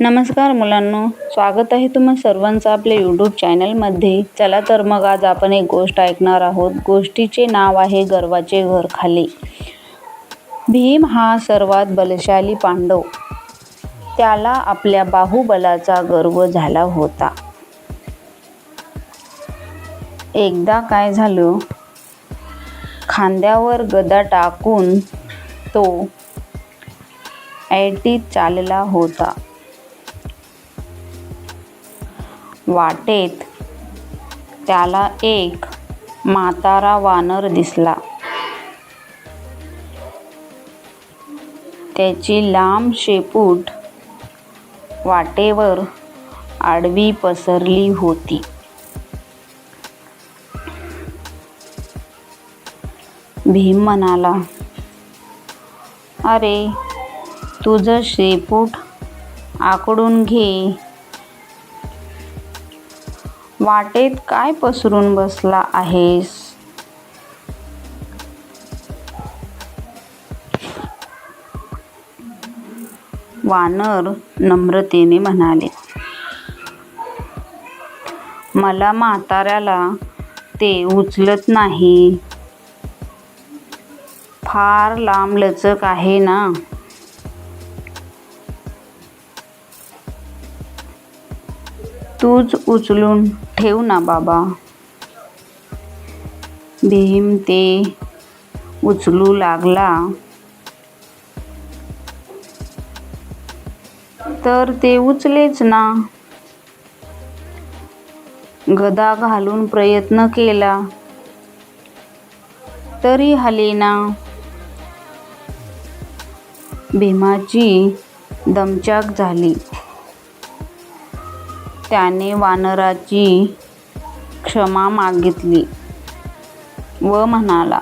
नमस्कार मुलांनो स्वागत आहे तुम्हा सर्वांचं आपल्या यूट्यूब चॅनलमध्ये चला तर मग आज आपण एक गोष्ट ऐकणार आहोत. गोष्टीचे नाव आहे गर्वाचे घर खाली. भीम हा सर्वात बलशाली पांडव. त्याला आपल्या बाहुबलाचा गर्व झाला होता. एकदा काय झालं? खांद्यावर गदा टाकून तो ऐटीत चालला होता. वाटेत. त्याला एक म्हातारा वानर दिसला. त्याची लांब शेपूट वाटेवर आडवी पसरली होती. भीम म्हणाला अरे तुझं शेपूट आकडून घे. वाटेत काय पसरून बसला आहेस? वानर नम्रतेने म्हणाले. मला म्हाताऱ्याला ते उचलत नाही. फार लांब लचक आहे ना? तूच उचलून ठेव ना बाबा. भीम ते उचलू लागला. तर ते उचलेच ना. गदा घालून प्रयत्न केला. तरी हलेना भीमाची दमचाक झाली. त्याने वानराची क्षमा मागितली व म्हणाला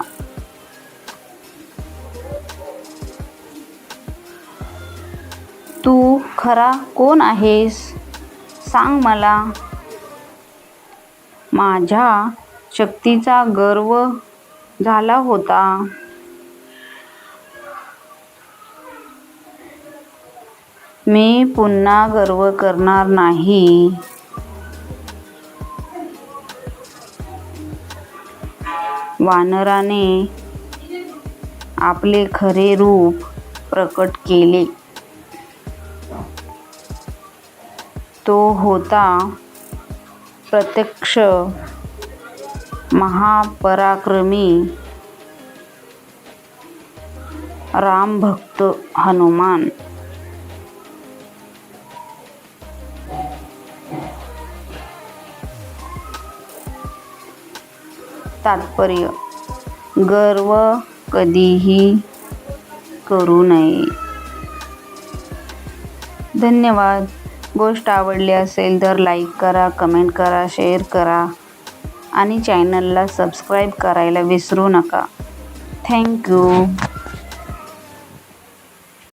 तू खरा कोण आहेस? सांग मला. माझ्या शक्तीचा गर्व झाला होता. मी पुन्हा गर्व करणार नाही. वानराने आपले खरे रूप प्रकट केले. तो होता प्रत्यक्ष महापराक्रमी रामभक्त हनुमान. तात्पर्य. गर्व कधीही करू नये. धन्यवाद. गोष्ट आवडली असेल तर लाईक करा कमेंट करा शेअर करा आणि चॅनलला सबस्क्राईब करायला विसरू नका. थँक्यू